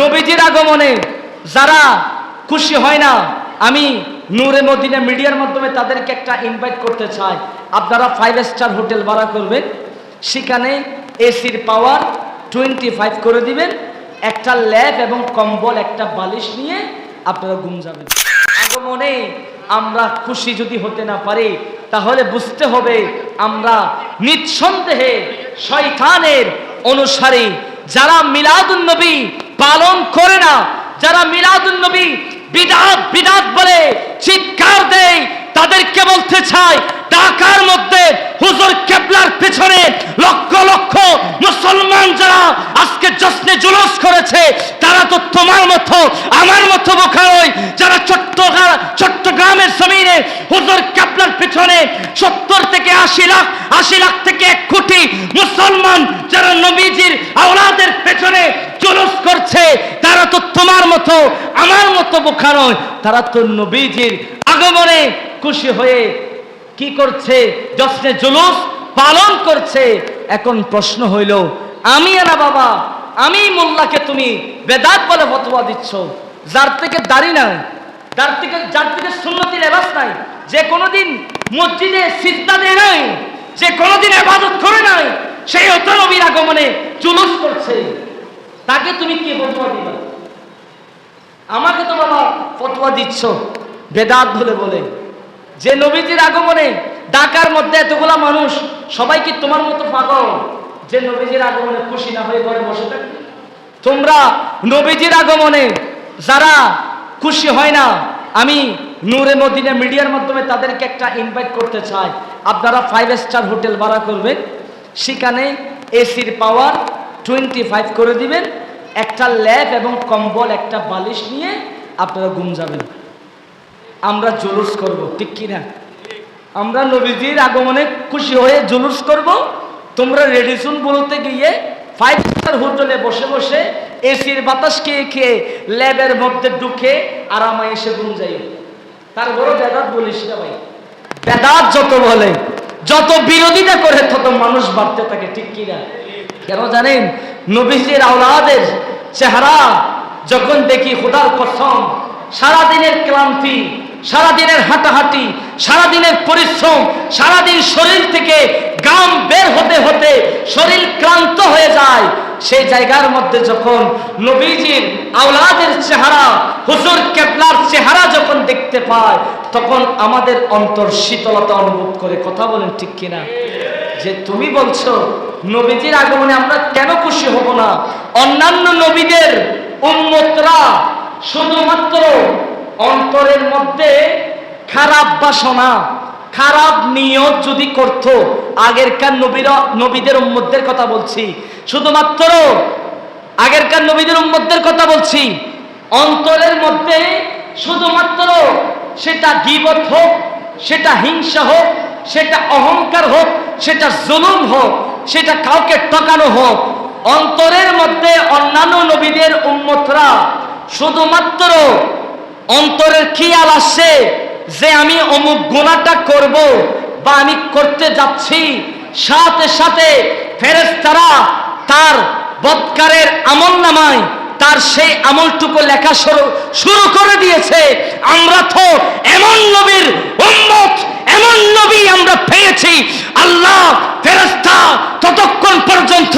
নবীজির আগমনে যারা খুশি হয় না, আমি নূরে মদিনা মিডিয়ার মাধ্যমে তাদেরকে একটা ইনভাইট করতে চাই। আপনারা ফাইভ স্টার হোটেল ভাড়া করবেন, সেখানে এসির পাওয়ার টোয়েন্টি ফাইভ করে দিবেন, একটা ল্যাব এবং কম্বল, একটা বালিশ নিয়ে আপনারা ঘুম যাবেন। আগমনে আমরা খুশি যদি হতে না পারি, তাহলে বুঝতে হবে আমরা নিঃসন্দেহে শয়তানের অনুসারী, যারা মিলাদুন নবী পালন করে না। যারা মিলাদুন নবী বিদাত বিদাত বলে চিৎকার দেয়, তাদেরকে বলতে চাই, ঢাকার মধ্যে হুজুর কেবলার পেছনে লক্ষ লক্ষ মুসলমান যারা আজকে জশ্নে জুলুস করেছে, তারা তো তোমার মতো, আমার মতো বোকা নয়। যারা চট্টগ্রাম চট্টগ্রামের জমিনে হুজুর কেবলার পেছনে সত্তর থেকে আশি লাখ আশি লাখ থেকে এক মুসলমান যারা নবীজির আওলাদের পেছনে জুলুস করছে, তারা তো তোমার মতো, আমার মতো বোকা নয়। তারা তো নবীজির আগমনে খুশি হয়ে কি করছে? জশ্নে জুলুস পালন করছে। এখন প্রশ্ন হইল, আমি না বাবা, আমি মোল্লাকে তুমি বেদাত বলে ফতোয়া দিচ্ছ, যার থেকে দাড়ি নাই, যার থেকে যার থেকে সুন্নতি লেবাস নাই, যে কোনোদিন মসজিদে সিদ্ধা দেয় নাই যে কোনোদিন আবাদত করে নাই, সেই অত নবীর আগমনে জুলুস করছে। তাকে তুমি কি ফতোয়া দিবা? আমাকে তো বাবা ফতোয়া দিচ্ছ? বেদাত বলে বলে। যে নবীজির আগমনে ঢাকার মধ্যে এতগুলা মানুষ, সবাই কি তোমার মতো পাগল? যে নবীজির আগমনে খুশি না হয়ে ঘরে বসে থাকবে তোমরা নবীজির আগমনে যারা খুশি হয় না, আমি নূরে মদিনা মিডিয়ার মাধ্যমে তাদেরকে একটা ইনভাইট করতে চাই আপনারা ফাইভ স্টার হোটেল ভাড়া করবেন। সেখানে এসির পাওয়ার টোয়েন্টি ফাইভ করে দিবেন। একটা ল্যাব এবং কম্বল, একটা বালিশ নিয়ে আপনারা ঘুম যাবেন। আমরা জুলুস করব, ঠিক কি না আমরা নবীজির আগমনে খুশি হয়ে জুলুস করব। তোমরা রেডিসন বলতে গিয়ে ফাইভ স্টার হোটেলে বসে বসে এসির বাতাস খেয়ে খেয়ে ল্যাবের মধ্যে ঢুকে আরামায় এসে ঘুম যাই তার বড় বেদাত বলিস না ভাই। বেদাত যত বলে, যত বিরোধিতা করে তত মানুষ বাড়তে থাকে, ঠিক কি না? কেন জানেন? নবীজির আওলাদের চেহারা যখন দেখি খোদার কসম, সারাদিনের ক্লান্তি, সারাদিনের হাঁটাহাঁটি, সারাদিনের পরিশ্রম, সারাদিন শরীর থেকে গাম বের হতে হতে শরীর ক্লান্ত হয়ে যায়। সেই জায়গার মধ্যে যখন নবীজির আওলাদের চেহারা, হুজুর কেবলার চেহারা যখন দেখতে পায়, তখন আমাদের অন্তর শীতলতা অনুভব করে। কথা বলেন ঠিক কিনা? যে তুমি বলছো, নবীজির আগমনে আমরা কেন খুশি হব না? অন্যান্য নবীদের উম্মতরা শুধুমাত্র অন্তরের মধ্যে খারাপ বাসনা খারাপ নিয়ত যদি করত, আগেরকার নবীরা, নবীদের উম্মতদের কথা বলছি। শুধুমাত্র আগেরকার নবীদের উম্মতদের কথা বলছি। অন্তরের মধ্যে শুধুমাত্র সেটা গিবত হোক, সেটা হিংসা হোক, সেটা অহংকার হোক, সেটা জুলুম হোক, সেটা কাউকে টকানো হোক, অন্তরের মধ্যে অন্যান্য নবীদের উম্মতরা শুধুমাত্র অন্তরের খেয়াল আসছে। যে আমি অমুক গুণাটা করব বা আমি করতে যাচ্ছি, সাথে সাথে ফেরেস্তারা তার বৎকারের আমল নামায়, তার সেই আমলটুকু লেখা শুরু শুরু করে দিয়েছে। আমরা তো এমন নবীর উম্মত, এমন নবী আমরা পেয়েছি। আল্লাহ ফেরেস্তা ততক্ষণ পর্যন্ত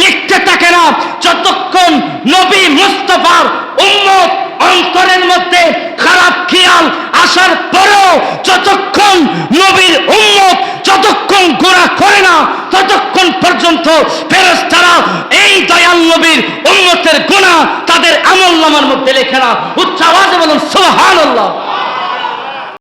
লিখতে থাকে না, যতক্ষণ নবী মুস্তফার উম্মত অন্তরের মধ্যে খারাপ খেয়াল আসার পরেও যতক্ষণ নবীর উন্মত যতক্ষণ গোড়া করে না, ততক্ষণ পর্যন্ত ফেরেস্তারা এই দয়াল নবীর উন্মতের গোনা তাদের আমল নামার মধ্যে লেখে না। উচ্চ আওয়াজে বলুন সোহান